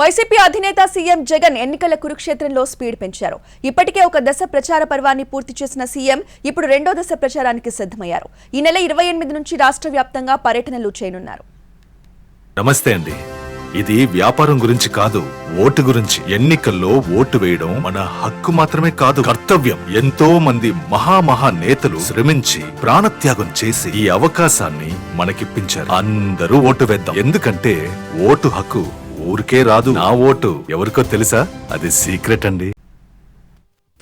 YCP అధినేత CM Jagan ఎన్నికల కురుక్షేత్రంలో స్పీడ్ పెంచారు. ఇప్పటికే ఒక దశ ప్రచార పర్వాన్ని పూర్తి చేసిన సీఎం ఇప్పుడు రెండో దశ ప్రచారానికి సిద్ధమయ్యారు. ఈ నెల ఇరవై ఎనిమిది నుంచి రాష్ట్ర వ్యాప్తంగా పర్యటనలు చేయనున్నారు. నమస్తే అండి. ఇది వ్యాపారం గురించి కాదు ఓటు గురించి. ఎన్నికల్లో ఓటు వేయడం మన హక్కు మాత్రమే కాదు కర్తవ్యం. ఎంతో మంది మహామహా నేతలు శ్రమించి ప్రాణత్యాగం చేసి ఈ అవకాశాన్ని మనకిప్పించారు. అందరూ ఓటు వేద్దాం. ఎందుకంటే ఓటు హక్కు ఊరికే రాదు. నా ఓటు ఎవరికో తెలుసా? అది సీక్రెట్ అండి.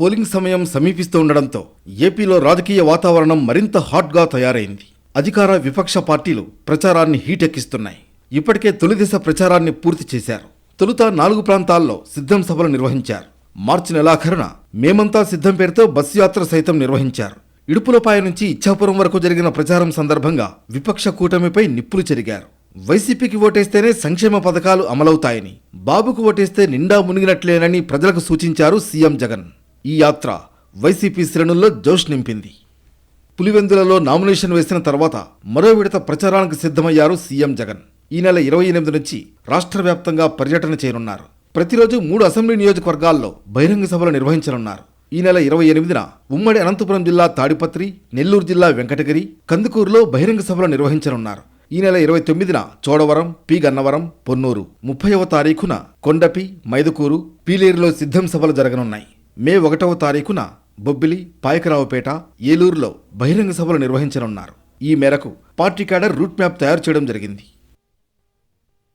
పోలింగ్ సమయం సమీపిస్తూ ఉండడంతో ఏపీలో రాజకీయ వాతావరణం మరింత హాట్గా తయారైంది. అధికార విపక్ష పార్టీలు ప్రచారాన్ని హీటెక్కిస్తున్నాయి. ఇప్పటికే తొలి దశ ప్రచారాన్ని పూర్తి చేశారు. తొలుత నాలుగు ప్రాంతాల్లో సిద్ధం సభలు నిర్వహించారు. మార్చి నెలాఖరున మేమంతా సిద్ధం పేరుతో బస్సు యాత్ర సైతం నిర్వహించారు. ఇడుపులపాయ నుంచి ఇచ్చాపురం వరకు జరిగిన ప్రచారం సందర్భంగా విపక్ష కూటమిపై నిప్పులు చెరిగారు. వైసీపీకి ఓటేస్తేనే సంక్షేమ పథకాలు అమలవుతాయని బాబుకు ఓటేస్తే నిండా మునిగినట్లేనని ప్రజలకు సూచించారు సీఎం జగన్. ఈ యాత్ర వైసీపీ శ్రేణుల్లో జోష్ నింపింది. పులివెందులలో నామినేషన్ వేసిన తర్వాత మరో విడత ప్రచారానికి సిద్ధమయ్యారు సీఎం జగన్. ఈ నెల ఇరవై ఎనిమిది నుంచి రాష్ట్ర వ్యాప్తంగా పర్యటన చేయనున్నారు. ప్రతిరోజు మూడు అసెంబ్లీ నియోజకవర్గాల్లో బహిరంగ సభలు నిర్వహించనున్నారు. ఈ నెల ఇరవై ఎనిమిదిన ఉమ్మడి అనంతపురం జిల్లా తాడిపత్రి నెల్లూరు జిల్లా వెంకటగిరి కందుకూరులో బహిరంగ సభలు నిర్వహించనున్నారు. ఈ నెల ఇరవై తొమ్మిదిన చోడవరం పి. గన్నవరం పొన్నూరు. ముప్పైవ తారీఖున కొండపి మైదుకూరు పీలేరులో సిద్ధం సభలు జరగనున్నాయి. మే ఒకటవ తారీఖున బొబ్బిలి పాయకరావుపేట ఏలూరులో బహిరంగ సభలు నిర్వహించనున్నారు. ఈ మేరకు పార్టీ క్యాడర్ రూట్ మ్యాప్ తయారు చేయడం జరిగింది.